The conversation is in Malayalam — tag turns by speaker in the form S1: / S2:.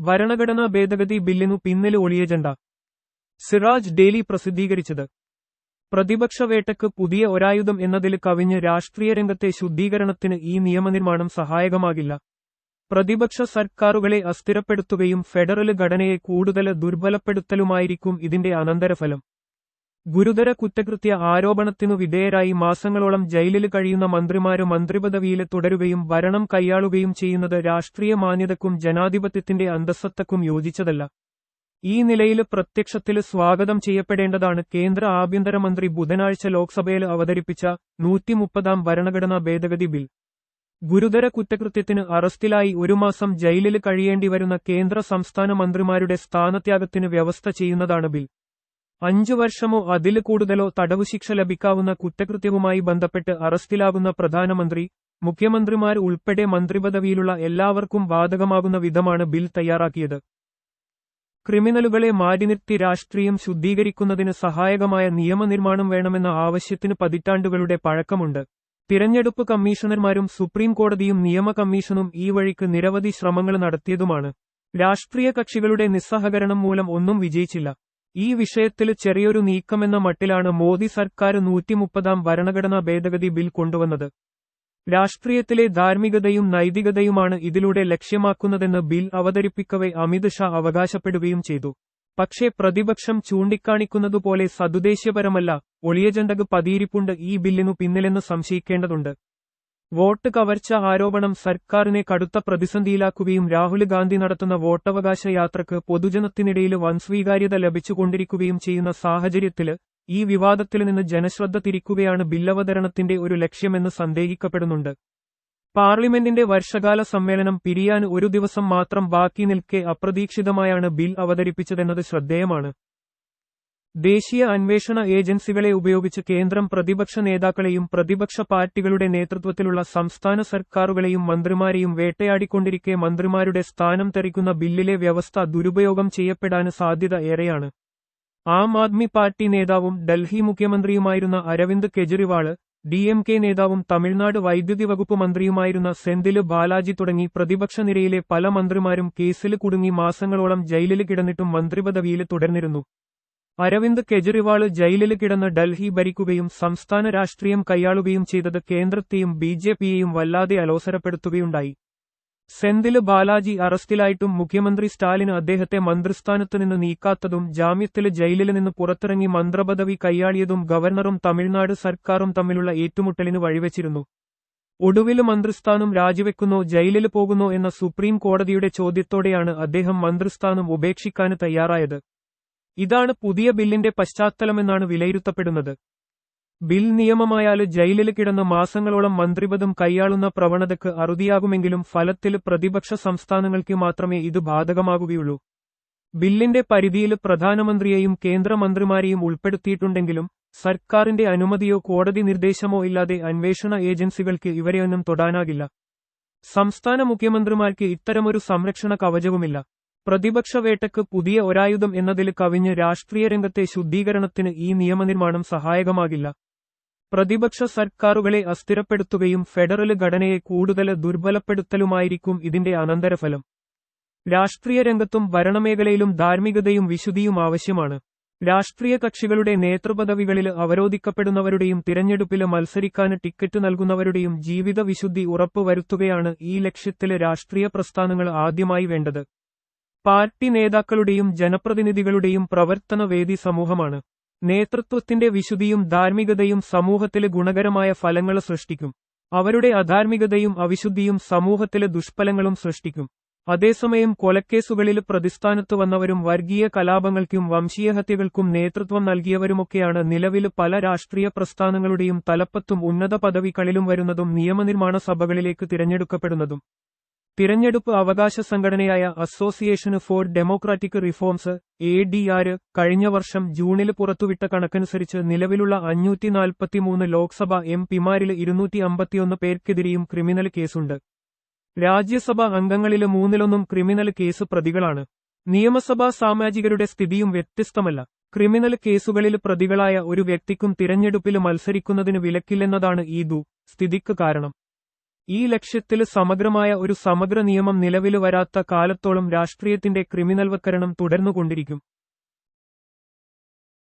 S1: ഭരണഘടനാ ഭേദഗതി ബില്ലിനു പിന്നിൽ ഒളിയജണ്ട. സിറാജ് ഡെയിലി പ്രസിദ്ധീകരിച്ചത്. പ്രതിപക്ഷ വേട്ടയ്ക്ക് പുതിയ ഒരായുധം എന്നതിൽ കവിഞ്ഞ് രാഷ്ട്രീയ രംഗത്തെ ശുദ്ധീകരണത്തിന് ഈ നിയമനിർമ്മാണം സഹായകമാകില്ല. പ്രതിപക്ഷ സർക്കാരുകളെ അസ്ഥിരപ്പെടുത്തുകയും ഫെഡറൽ ഘടനയെ കൂടുതൽ ദുർബലപ്പെടുത്തലുമായിരിക്കും ഇതിന്റെ അനന്തരഫലം. ഗുരുതര കുറ്റകൃത്യ ആരോപണത്തിനു വിധേയരായി മാസങ്ങളോളം ജയിലിൽ കഴിയുന്ന മന്ത്രിമാരും മന്ത്രിപദവിയിൽ തുടരുകയും ഭരണം കൈയാളുകയും ചെയ്യുന്നത് രാഷ്ട്രീയ മാന്യതക്കും ജനാധിപത്യത്തിന്റെ അന്തസ്സത്തക്കും യോജിച്ചതല്ല. ഈ നിലയിൽ പ്രത്യക്ഷത്തിൽ സ്വാഗതം ചെയ്യപ്പെടേണ്ടതാണ് കേന്ദ്ര ആഭ്യന്തരമന്ത്രി ബുധനാഴ്ച ലോക്സഭയിൽ അവതരിപ്പിച്ച നൂറ്റിമുപ്പതാം ഭരണഘടനാ ഭേദഗതി ബിൽ. ഗുരുതര കുറ്റകൃത്യത്തിന് അറസ്റ്റിലായി ഒരു മാസം ജയിലിൽ കഴിയേണ്ടി വരുന്ന കേന്ദ്ര സംസ്ഥാന മന്ത്രിമാരുടെ സ്ഥാനത്യാഗത്തിന് വ്യവസ്ഥ ചെയ്യുന്നതാണ് ബിൽ. അഞ്ചു വർഷമോ അതിൽ കൂടുതലോ തടവു ശിക്ഷ ലഭിക്കാവുന്ന കുറ്റകൃത്യവുമായി ബന്ധപ്പെട്ട് അറസ്റ്റിലാകുന്ന പ്രധാനമന്ത്രി മുഖ്യമന്ത്രിമാർ ഉൾപ്പെടെ മന്ത്രിപദവിയിലുള്ള എല്ലാവർക്കും ബാധകമാകുന്ന വിധമാണ് ബിൽ തയ്യാറാക്കിയത്. ക്രിമിനലുകളെ മാറ്റിനിർത്തി രാഷ്ട്രീയം ശുദ്ധീകരിക്കുന്നതിന് സഹായകമായ നിയമനിർമ്മാണം വേണമെന്ന ആവശ്യത്തിന് പതിറ്റാണ്ടുകളുടെ പഴക്കമുണ്ട്. തിരഞ്ഞെടുപ്പ് കമ്മീഷണർമാരും സുപ്രീം കോടതിയും നിയമ കമ്മീഷനും ഈ വഴിക്ക് നിരവധി ശ്രമങ്ങൾ നടത്തിയതുമാണ്. രാഷ്ട്രീയ കക്ഷികളുടെ നിസ്സഹകരണം മൂലം ഒന്നും വിജയിച്ചില്ല. ഈ വിഷയത്തിൽ ചെറിയൊരു നീക്കമെന്ന മട്ടിലാണ് മോദി സർക്കാർ നൂറ്റിമുപ്പതാം ഭരണഘടനാ ഭേദഗതി ബിൽ കൊണ്ടുവന്നത്. രാഷ്ട്രീയത്തിലെ ധാർമ്മികതയും നൈതികതയുമാണ് ഇതിലൂടെ ലക്ഷ്യമാക്കുന്നതെന്ന് ബിൽ അവതരിപ്പിക്കവെ അമിത് ഷാ അവകാശപ്പെടുകയും ചെയ്തു. പക്ഷേ പ്രതിപക്ഷം ചൂണ്ടിക്കാണിക്കുന്നതുപോലെ സതുദ്ദേശ്യപരമല്ല ഒളിയജണ്ടക് പതിയിരിപ്പുണ്ട് ഈ ബില്ലിനു പിന്നിലെന്ന് സംശയിക്കേണ്ടതുണ്ട്. വോട്ട് കവർച്ച ആരോപണം സർക്കാരിനെ കടുത്ത പ്രതിസന്ധിയിലാക്കുകയും രാഹുൽ ഗാന്ധി നടത്തുന്ന വോട്ടവകാശ യാത്രയ്ക്ക് പൊതുജനത്തിനിടയിൽ വൻ സ്വീകാര്യത ലഭിച്ചുകൊണ്ടിരിക്കുകയും ചെയ്യുന്ന സാഹചര്യത്തിൽ ഈ വിവാദത്തിൽ നിന്ന് ജനശ്രദ്ധ തിരിക്കുകയാണ് ബില്ലവതരണത്തിന്റെ ഒരു ലക്ഷ്യമെന്ന് സന്ദേഹിക്കപ്പെടുന്നുണ്ട്. പാർലമെന്റിന്റെ വർഷകാല സമ്മേളനം പിരിയാൻ ഒരു ദിവസം മാത്രം ബാക്കി നിൽക്കെ അപ്രതീക്ഷിതമായാണ് ബിൽ അവതരിപ്പിച്ചതെന്നത് ശ്രദ്ധേയമാണ്. ദേശീയ അന്വേഷണ ഏജൻസികളെ ഉപയോഗിച്ച് കേന്ദ്രം പ്രതിപക്ഷ നേതാക്കളെയും പ്രതിപക്ഷ പാർട്ടികളുടെ നേതൃത്വത്തിലുള്ള സംസ്ഥാന സർക്കാരുകളെയും മന്ത്രിമാരെയും വേട്ടയാടിക്കൊണ്ടിരിക്കെ മന്ത്രിമാരുടെ സ്ഥാനം തെറിക്കുന്ന ബില്ലിലെ വ്യവസ്ഥ ദുരുപയോഗം ചെയ്യപ്പെടാൻ സാധ്യത ഏറെയാണ്. ആം ആദ്മി പാർട്ടി നേതാവും ഡൽഹി മുഖ്യമന്ത്രിയുമായിരുന്ന അരവിന്ദ് കെജ്രിവാൾ ഡി നേതാവും തമിഴ്നാട് വൈദ്യുതി വകുപ്പ് മന്ത്രിയുമായിരുന്ന സെന്തിൽ ബാലാജി തുടങ്ങി പ്രതിപക്ഷ നിരയിലെ പല മന്ത്രിമാരും കേസിൽ കുടുങ്ങി മാസങ്ങളോളം ജയിലിൽ കിടന്നിട്ടും മന്ത്രിപദവിയിൽ തുടർന്നിരുന്നു. അരവിന്ദ് കെജ്രിവാൾ ജയിലിൽ കിടന്ന് ഡൽഹി ഭരിക്കുകയും സംസ്ഥാന രാഷ്ട്രീയം കൈയാളുകയും ചെയ്തത് കേന്ദ്രത്തെയും ബി ജെ പിയെയും വല്ലാതെ അലോസരപ്പെടുത്തുകയുണ്ടായി. സെന്തിൽ ബാലാജി അറസ്റ്റിലായിട്ടും മുഖ്യമന്ത്രി സ്റ്റാലിന് അദ്ദേഹത്തെ മന്ത്രിസ്ഥാനത്ത് നിന്ന് നീക്കാത്തതും ജാമ്യത്തിൽ ജയിലിൽ നിന്ന് പുറത്തിറങ്ങി മന്ത്രപദവി കൈയാളിയതും ഗവർണറും തമിഴ്നാട് സർക്കാരും തമ്മിലുള്ള ഏറ്റുമുട്ടലിന് വഴിവെച്ചിരുന്നു. ഒടുവിൽ മന്ത്രിസ്ഥാനം രാജിവെക്കുന്നോ ജയിലിൽ പോകുന്നോ എന്ന സുപ്രീം കോടതിയുടെ ചോദ്യത്തോടെയാണ് അദ്ദേഹം മന്ത്രിസ്ഥാനം ഉപേക്ഷിക്കാൻ തയ്യാറായത്. ഇതാണ് പുതിയ ബില്ലിന്റെ പശ്ചാത്തലമെന്നാണ് വിലയിരുത്തപ്പെടുന്നത്. ബിൽ നിയമമായാൽ ജയിലിൽ കിടന്ന മാസങ്ങളോളം മന്ത്രിപദം കൈയാളുന്ന പ്രവണതയ്ക്ക് അറുതിയാകുമെങ്കിലും ഫലത്തിൽ പ്രതിപക്ഷ സംസ്ഥാനങ്ങൾക്ക് മാത്രമേ ഇത് ബാധകമാകുകയുള്ളൂ. ബില്ലിന്റെ പരിധിയിൽ പ്രധാനമന്ത്രിയെയും കേന്ദ്രമന്ത്രിമാരെയും ഉൾപ്പെടുത്തിയിട്ടുണ്ടെങ്കിലും സർക്കാരിന്റെ അനുമതിയോ കോടതി നിർദ്ദേശമോ ഇല്ലാതെ അന്വേഷണ ഏജൻസികൾക്ക് ഇവരെയൊന്നും തൊടാനാകില്ല. സംസ്ഥാന മുഖ്യമന്ത്രിമാർക്ക് ഇത്തരമൊരു സംരക്ഷണ കവചവുമില്ല. പ്രതിപക്ഷ വേട്ടയ്ക്ക് പുതിയ ഒരായുധം എന്നതിൽ കവിഞ്ഞ് രാഷ്ട്രീയ രംഗത്തെ ശുദ്ധീകരണത്തിന് ഈ നിയമനിർമ്മാണം സഹായകമാകില്ല. പ്രതിപക്ഷ സർക്കാരുകളെ അസ്ഥിരപ്പെടുത്തുകയും ഫെഡറൽ ഘടനയെ കൂടുതൽ ദുർബലപ്പെടുത്തലുമായിരിക്കും ഇതിന്റെ അനന്തരഫലം. രാഷ്ട്രീയ രംഗത്തും ഭരണമേഖലയിലും ധാർമ്മികതയും വിശുദ്ധിയും ആവശ്യമാണ്. രാഷ്ട്രീയ കക്ഷികളുടെ നേതൃപദവികളിൽ അവരോധിക്കപ്പെടുന്നവരുടെയും തിരഞ്ഞെടുപ്പിൽ മത്സരിക്കാൻ ടിക്കറ്റ് നൽകുന്നവരുടെയും ജീവിത വിശുദ്ധി ഉറപ്പുവരുത്തുകയാണ് ഈ ലക്ഷ്യത്തിലെ രാഷ്ട്രീയ പ്രസ്ഥാനങ്ങൾ ആദ്യമായി വേണ്ടത്. പാർട്ടി നേതാക്കളുടെയും ജനപ്രതിനിധികളുടെയും പ്രവർത്തനവേദി സമൂഹമാണ്. നേതൃത്വത്തിന്റെ വിശുദ്ധിയും ധാർമ്മികതയും സമൂഹത്തിലെ ഗുണകരമായ ഫലങ്ങൾ സൃഷ്ടിക്കും. അവരുടെ അധാർമികതയും അവിശുദ്ധിയും സമൂഹത്തിലെ ദുഷ്ഫലങ്ങളും സൃഷ്ടിക്കും. അതേസമയം കൊലക്കേസുകളിൽ പ്രതിസ്ഥാനത്ത് വന്നവരും വർഗീയ കലാപങ്ങൾക്കും വംശീയഹത്യകൾക്കും നേതൃത്വം നൽകിയവരുമൊക്കെയാണ് നിലവിൽ പല രാഷ്ട്രീയ പ്രസ്ഥാനങ്ങളുടെയും തലപ്പത്തും ഉന്നത പദവികളിലും വരുന്നതും നിയമനിർമ്മാണ സഭകളിലേക്ക് തിരഞ്ഞെടുക്കപ്പെടുന്നതും. തിരഞ്ഞെടുപ്പ് അവകാശ സംഘടനയായ association for democratic reforms A D R കഴിഞ്ഞ വർഷം ജൂണിൽ പുറത്തുവിട്ട കണക്കനുസരിച്ച് നിലവിലുള്ള അഞ്ഞൂറ്റി നാൽപ്പത്തിമൂന്ന് ലോക്സഭ എം പിമാരിൽ ഇരുന്നൂറ്റി അമ്പത്തിയൊന്ന് പേർക്കെതിരെയും ക്രിമിനൽ കേസുണ്ട്. രാജ്യസഭാ അംഗങ്ങളിലെ മൂന്നിലൊന്നും ക്രിമിനൽ കേസ് പ്രതികളാണ്. നിയമസഭാ സാമാജികരുടെ സ്ഥിതിയും വ്യത്യസ്തമല്ല. ക്രിമിനൽ കേസുകളിൽ പ്രതികളായ ഒരു വ്യക്തിക്കും തിരഞ്ഞെടുപ്പിൽ മത്സരിക്കുന്നതിന് വിലക്കില്ലെന്നതാണ് ഈ ദു സ്ഥിതിക്ക് കാരണം. ഈ ലക്ഷ്യത്തിൽ സമഗ്രമായ ഒരു സമഗ്ര നിയമം നിലവിൽ വരാത്ത കാലത്തോളം രാഷ്ട്രീയത്തിന്റെ ക്രിമിനൽവൽക്കരണം തുടർന്നുകൊണ്ടിരിക്കും.